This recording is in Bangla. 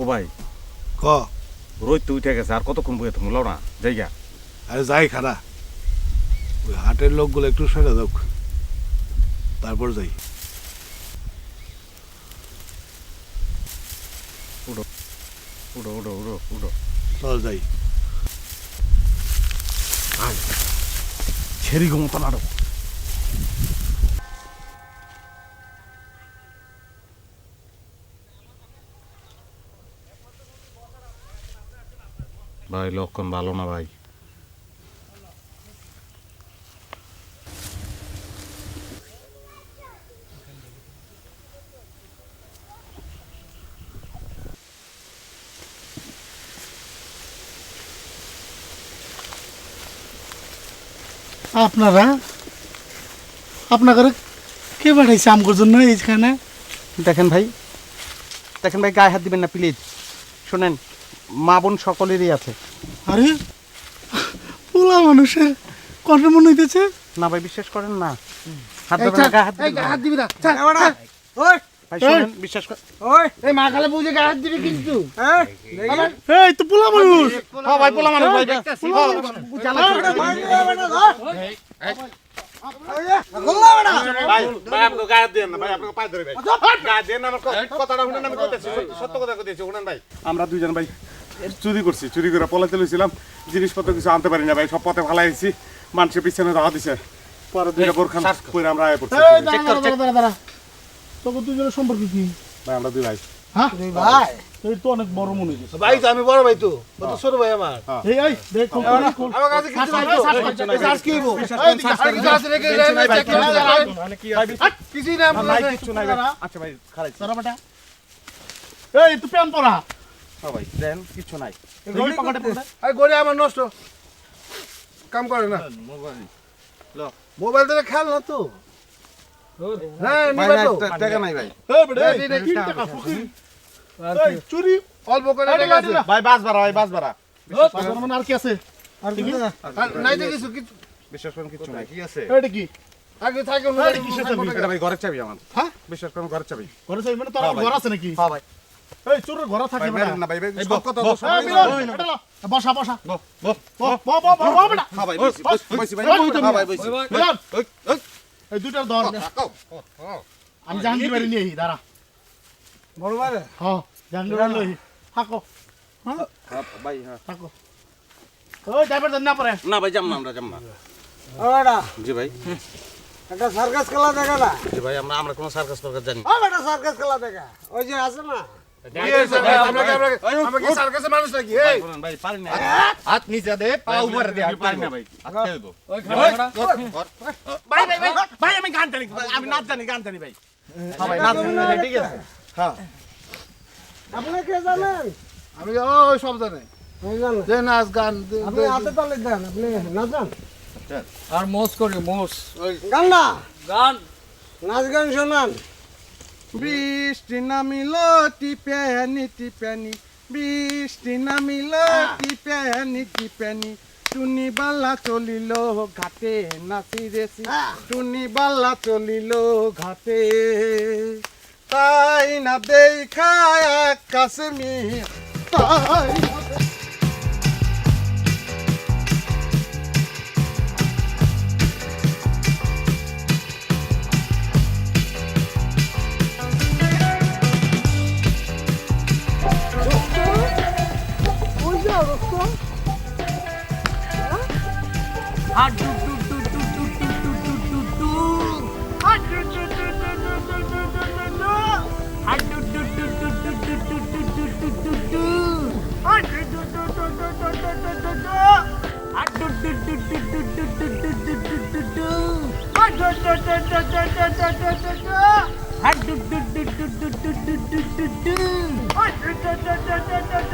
ক? রোজ তো উঠে গেছে আর কতক্ষণ বইয়ে তুমি লও না জায়গা আরে যাই খারা ওই হাটের লোকগুলো একটু সেরে দাও তারপর যাই। উঠো উঠো উঠো উঠো চল যাই। ছেড়ি ঘুমতো না ভাই লক্ষণ ভালো না ভাই। আপনারা? আপনাদের কে পাঠাইছে আমগোর জন্য এইখানে? দেখেন ভাই দেখেন ভাই গায়ে হাত দিবেন না প্লিজ শোনেন। মা বোন সকলেরই আছে আরে পোলা মানুষের কণ্ঠ মনে হইতেছে না ভাই বিশ্বাস করেন না হাত দেবেন না, হাত দিবেন না। হাত দিবি না ছাড়। ভাই শোনেন বিশ্বাস এই মা খালে বুঝে গায়ে হাত দিবি কিন্তু এই তো পোলা মানুষ হ্যাঁ ভাই পোলা মানুষ ভাই ভাই ভাই আমাকে গায়ে দেন না ভাই আপনাকে পায়ে ধরে ভাই। গায়ে দেন আমার কথাটা শুনেন আমি কইতেছি সত্য- সত্য কথা কইতেছি শুনেন ভাই। আমরা দুইজন ভাই চুরি করছি চুরি করে পলাতে লইছিলাম জিনিসপত্র কিছু আনতে পারি না ভাই সব পথে ভালো আছি মানুষের পিছনে রাহা দিছে। পরে দুইটা বোরখান করে। আমরা আয় দাঁড়া। তোকে দুজনের সম্পর্ক কি? ভাই আমরা দুই ভাই। হ্যাঁ? ভাই। এই তো অনেক বড় মনে হইতেছে। ভাই তো আমি বড় ভাই তো। ও ছোট ভাই আমার। এই এই দেখ খোল, খোল, খোল। আমার কাছে কিছু নাই তো। এই কি হইবো? এই দিকে আর কিছু আছে? নাকি? নাই কিছু নাই আচ্ছা ভাই খারাই দাঁড়া বেটা। এই তুই প্যান পরা। হ্যাঁ ভাই দেন কিছু নাই। দেখি পকেটে পড়ে। এই গড়ি আমার নষ্ট। কাম করে না। মোবাইল। থেকে খেল না তো। হ্যাঁ নিবে তো টাকা নাই ভাই এই বেটা, এই, এই, এই, তিন টাকা ফকির। এই, চুরি অল্প করে এই, টাকা এই, আছে এই, ভাই বাস ভাড়া ভাই বাস ভাড়া পাঁচশো মানে আর কি আছে আর কি আর নাই তো কিছু কিছু বিশ্বাস করেন কিছু নাই কি আছে এটা কি আগে থাকে না এই, কিসের চাবি? এটা ভাই ঘরের চাবি আমার হ্যাঁ? বিশ্বাস করেন ঘরের চাবি মানে তোর হ্যাঁ, ভাই। ঘর আছে নাকি হ্যাঁ ভাই এই চোরের ঘর থাকে ভাই। বসা বসা। হ্যাঁ হ্যাঁ এই দুইটার ধর আমি জাহাঙ্গীর বাড়ি নিয়ে দাঁড়া। বড় ভাই হ্যাঁ জাহাঙ্গীর বাড়ি লই থাকো। হ্যাঁ, ভাই হ্যাঁ। থাকো। ওই ড্রাইভার দেন না পরে। না ভাই যাম না আমরা যাম না। ওটা জি ভাই। একটা সার্কাস খেলা দেখা না? জি ভাই আমরা আমরা কোনো সার্কাস ফার্কাস জানি ও বেটা সার্কাস খেলা দেখা। ওই যে আছে না? আমরা কি আমরা আমরা কি সার্কাসে মানুষ নাকি? এই। বলেন ভাই পারি না। হাত নিচে দে পা উপরে দে পারি না ভাই। দেবো ভাই ভাই ভাই ভাই আমি গান জানি আমি নাচ জানি গান জানি ভাই। হ্যাঁ ভাই নাচ জানি ঠিক আছে? আপনি কে জানেন? আমি ওই সব জানে। আমি যে নাচ গান আপনি হাতে তালে দেন আপনি নাচ গান আর মোস করি মোস গান না? গান। নাচ গান শোনান। বৃষ্টি নামিল টিপ্যানি টিপ্যানি বৃষ্টি নামিল টিপ্যানি টিপ্যানি টুনি বাল্লা চলিল ঘাটে নাচি রেছি টুনি বাল্লা চলিল ঘাটে। তাই না দেখায় কাশ্মীর তাই না Hot do do do do do do do do do do. Hot do do do do do do do do do do. Hot do do do do do do do do do do do do. Hot do do do do do do do do do do. Hot do do do do do do do do do do do do. Hot do do do do do do do do do do. Hot do do do do do do do do do do.